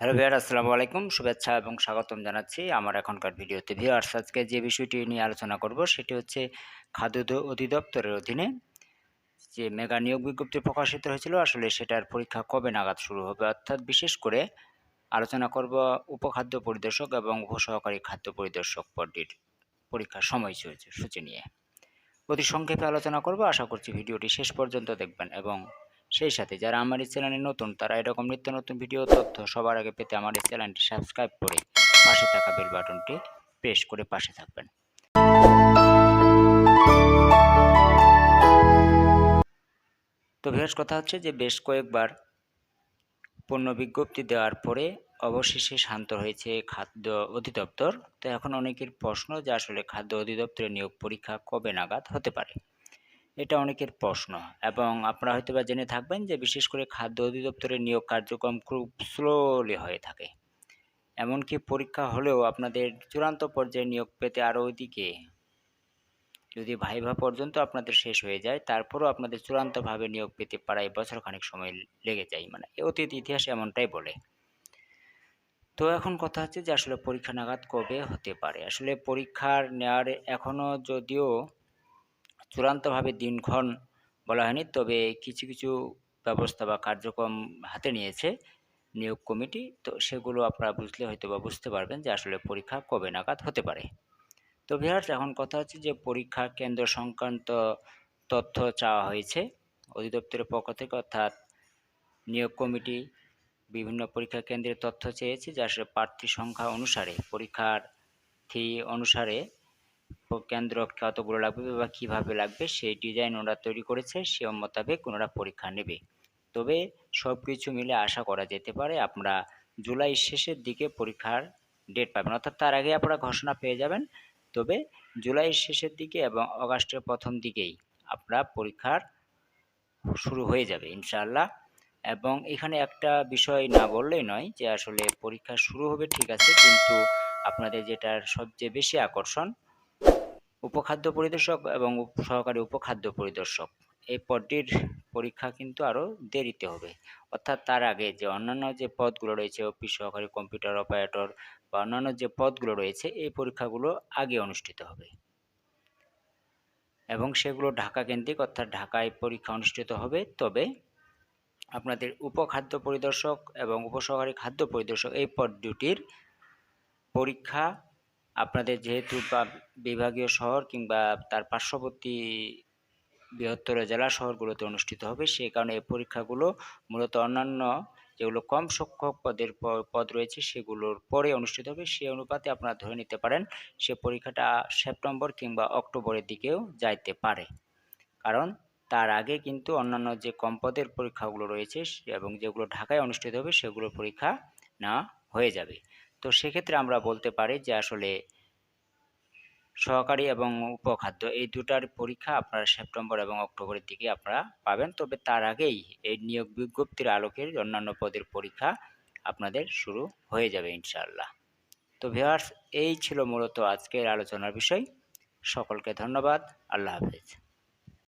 Hello viewer আসসালামু আলাইকুম, শুভেচ্ছা এবং স্বাগতম জানাচ্ছি আমার এখনকার ভিডিওতে। ভিউয়ার্স, আজকে যে বিষয়টি নিয়ে আলোচনা করব সেটি হচ্ছে খাদ্য অধিদপ্তরের অধীনে যে মেগা নিয়োগ বিজ্ঞপ্তি প্রকাশিত হয়েছিল, আসলে সেটার পরীক্ষা কবে নাগাদ শুরু হবে? অর্থাৎ বিশেষ করে আলোচনা করব উপখাদ্য পরিদর্শক এবং উপসহকারী খাদ্য পরিদর্শক পদটির পরীক্ষার সময়সূচি সূচি নিয়ে। অতি সংক্ষেপে আলোচনা করব, আশা করছি ভিডিওটি শেষ পর্যন্ত দেখবেন এবং সেই সাথে যারা আমার এই চ্যানেলে নতুন, তারা এরকম নিত্য নতুন ভিডিও তথ্য সবার আগে পেতে আমার এই চ্যানেলটি সাবস্ক্রাইব করে পাশে থাকা বেল বাটনটি প্রেস করে পাশে থাকবেন। তো বিশেষ কথা হচ্ছে যে বেশ কয়েকবার পূর্ণ বিজ্ঞপ্তি দেওয়ার পরে অবশেষে শান্ত হয়েছে খাদ্য অধিদপ্তর। তো এখন অনেকের প্রশ্ন যে আসলে খাদ্য অধিদপ্তরের নিয়োগ পরীক্ষা কবে নাগাদ হতে পারে? এটা অনেকের প্রশ্ন। এবং আপনারা হয়তো বা জেনে থাকবেন যে বিশেষ করে খাদ্য অধিদপ্তরের নিয়োগ কার্যক্রম খুব স্লোলি হয়ে থাকে। এমনকি পরীক্ষা হলেও আপনাদের চূড়ান্ত পর্যায়ে নিয়োগ পেতে আরও ওইদিকে যদি ভাইভা পর্যন্ত আপনাদের শেষ হয়ে যায়, তারপরও আপনাদের চূড়ান্তভাবে নিয়োগ পেতে প্রায় বছর খানিক সময় লেগে যায়। মানে অতীত ইতিহাস এমনটাই বলে। তো এখন কথা হচ্ছে যে আসলে পরীক্ষা নাগাদ কবে হতে পারে? আসলে পরীক্ষার নেওয়ার এখনও যদিও চূড়ান্তভাবে দিনক্ষণ বলা হয়নি, তবে কিছু কিছু ব্যবস্থা বা কার্যক্রম হাতে নিয়েছে নিয়োগ কমিটি। তো সেগুলো আপনারা বুঝলে হয়তো বা বুঝতে পারবেন যে আসলে পরীক্ষা কবে নাগাদ হতে পারে। তো ভিউয়ার্স এখন কথা হচ্ছে যে পরীক্ষা কেন্দ্র সংক্রান্ত তথ্য চাওয়া হয়েছে। অধিদপ্তরের পক্ষ থেকে অর্থাৎ নিয়োগ কমিটি বিভিন্ন পরীক্ষা কেন্দ্রের তথ্য চেয়েছে যে আসলে প্রার্থী সংখ্যা অনুসারে, পরীক্ষার থি অনুসারে কেন্দ্র কতগুলো লাগবে বা কীভাবে লাগবে, সেই ডিজাইন ওরা তৈরি করেছে সে মোতাবেক ওনারা পরীক্ষা নেবে। তবে সব কিছু মিলে আশা করা যেতে পারে আপনারা জুলাই শেষের দিকে পরীক্ষার ডেট পাবেন। অর্থাৎ তার আগে আপনারা ঘোষণা পেয়ে যাবেন। তবে জুলাই শেষের দিকে এবং আগস্টের প্রথম দিকেই আপনারা পরীক্ষার শুরু হয়ে যাবে ইনশাআল্লাহ। এবং এখানে একটা বিষয় না বললেই নয় যে আসলে পরীক্ষা শুরু হবে ঠিক আছে, কিন্তু আপনাদের যেটার সবচেয়ে বেশি আকর্ষণ উপখাদ্য পরিদর্শক এবং সহকারী উপখাদ্য পরিদর্শক। এই পদটির পরীক্ষা কিন্তু আরও দেরিতে হবে। অর্থাৎ তার আগে যে অন্যান্য যে পদগুলো রয়েছে, অফিস সহকারী, কম্পিউটার অপারেটর বা অন্যান্য যে পদগুলো রয়েছে, এই পরীক্ষাগুলো আগে অনুষ্ঠিত হবে। এবং সেগুলো ঢাকা কেন্দ্রিক, অর্থাৎ ঢাকায় পরীক্ষা অনুষ্ঠিত হবে। তবে আপনাদের উপখাদ্য পরিদর্শক এবং উপসহকারী খাদ্য পরিদর্শক এই পদ দুটির পরীক্ষা আপনাদের যেহেতু বিভাগীয় শহর কিংবা তার পার্শ্ববর্তী বৃহত্তর জেলা শহরগুলোতে অনুষ্ঠিত হবে সেই কারণে এই পরীক্ষাগুলো মূলত অন্যান্য যেগুলো কম সংখ্যক পদের পদ রয়েছে সেগুলোর পরে অনুষ্ঠিত হবে। সেই অনুপাতে আপনারা ধরে নিতে পারেন সে পরীক্ষাটা সেপ্টেম্বর কিংবা অক্টোবরের দিকেও যাইতে পারে। কারণ তার আগে কিন্তু অন্যান্য যে কম পদের পরীক্ষাগুলো রয়েছে সে- এবং যেগুলো ঢাকায় অনুষ্ঠিত হবে সেগুলোর পরীক্ষা নেওয়া হয়ে যাবে। তো সেক্ষেত্রে আমরা বলতে পারি যে আসলে সহকারী এবং উপখাদ্য এই দুটার পরীক্ষা আপনারা সেপ্টেম্বর এবং অক্টোবরের দিকে আপনারা পাবেন। তবে তার আগেই এই নিয়োগ বিজ্ঞপ্তির আলোকের অন্যান্য পদের পরীক্ষা আপনাদের শুরু হয়ে যাবে ইনশাআল্লাহ। তো ভিউয়ার্স, এই ছিল মূলত আজকের আলোচনার বিষয়। সকলকে ধন্যবাদ। আল্লাহ হাফেজ।